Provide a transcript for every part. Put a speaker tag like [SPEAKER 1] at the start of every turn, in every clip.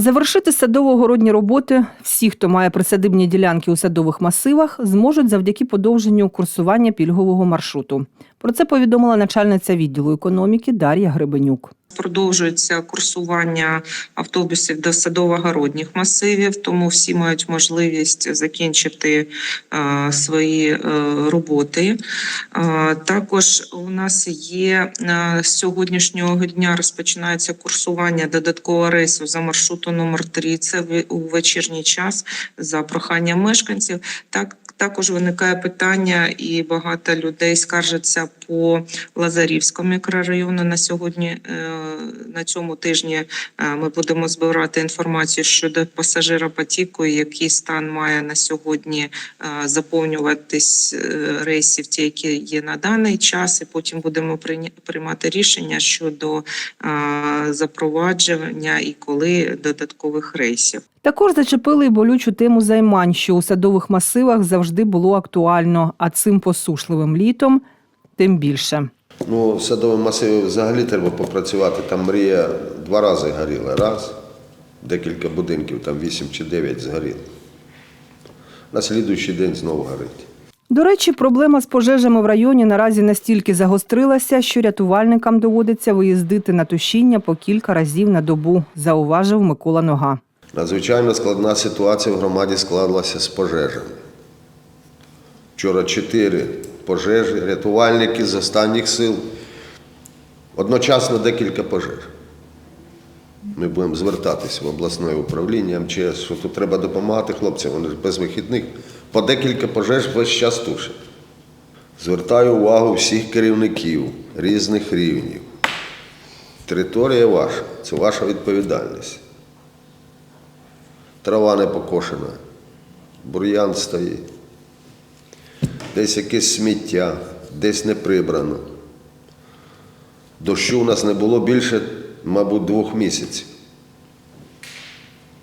[SPEAKER 1] Завершити садово-городні роботи всі, хто має присадибні ділянки у садових масивах, зможуть завдяки подовженню курсування пільгового маршруту. Про це повідомила начальниця відділу економіки Дар'я Гребенюк.
[SPEAKER 2] Продовжується курсування автобусів до садово-городніх масивів, тому всі мають можливість закінчити е, свої е, роботи. Е, також у нас є е, з сьогоднішнього дня розпочинається курсування додаткового рейсу за маршруту номер 3 Це в- у вечірній час за проханням мешканців. Так також виникає питання, і багато людей скаржаться по Лазарівському мікрорайону на сьогодні. е, На цьому тижні е, ми будемо збирати інформацію щодо пасажиропотіку, який стан має на сьогодні е, заповнюватись рейсів, ті, які є на даний час, і потім будемо приймати рішення щодо запровадження і коли додаткових рейсів.
[SPEAKER 1] Також зачепили й болючу тему займань, що у садових масивах завжди було актуально, а цим посушливим літом тим більше.
[SPEAKER 3] Ну, в садовому масиві взагалі треба попрацювати. Там мрія два рази горіла. Раз, декілька будинків, там вісім чи дев'ять згоріло. На слідуючий день знову горить.
[SPEAKER 1] До речі, проблема з пожежами в районі наразі настільки загострилася, що рятувальникам доводиться виїздити на тушіння по кілька разів на добу, зауважив Микола Нога.
[SPEAKER 3] Надзвичайно складна ситуація в громаді склалася з пожежами. Вчора чотири пожежі, рятувальники з останніх сил. Одночасно декілька пожеж. Ми будемо звертатися в обласне управління МЧС, що тут треба допомагати хлопцям, вони ж без вихідних. По декілька пожеж весь час тушать. Звертаю увагу всіх керівників різних рівнів. Територія ваша, це ваша відповідальність. Трава не покошена, бур'ян стоїть, десь якесь сміття, десь не прибрано. Дощу у нас не було більше, мабуть, двох місяців.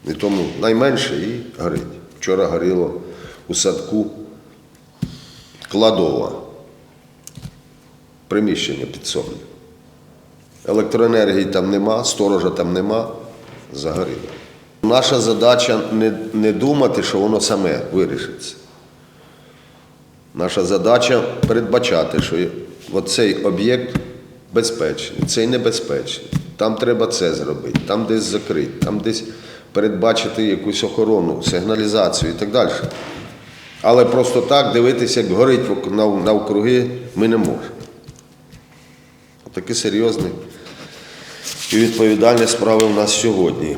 [SPEAKER 3] І тому найменше і горить. Вчора горіло у садку кладова, приміщення підсобне. Електроенергії там нема, сторожа там нема, загоріло. Наша задача не, не думати, що воно саме вирішиться. Наша задача передбачати, що оцей об'єкт безпечний, цей небезпечний. Там треба це зробити, там десь закрити, там десь передбачити якусь охорону, сигналізацію і так далі. Але просто так дивитися, як горить навкруги, ми не можемо. Такі серйозні і відповідальні справи в нас сьогодні.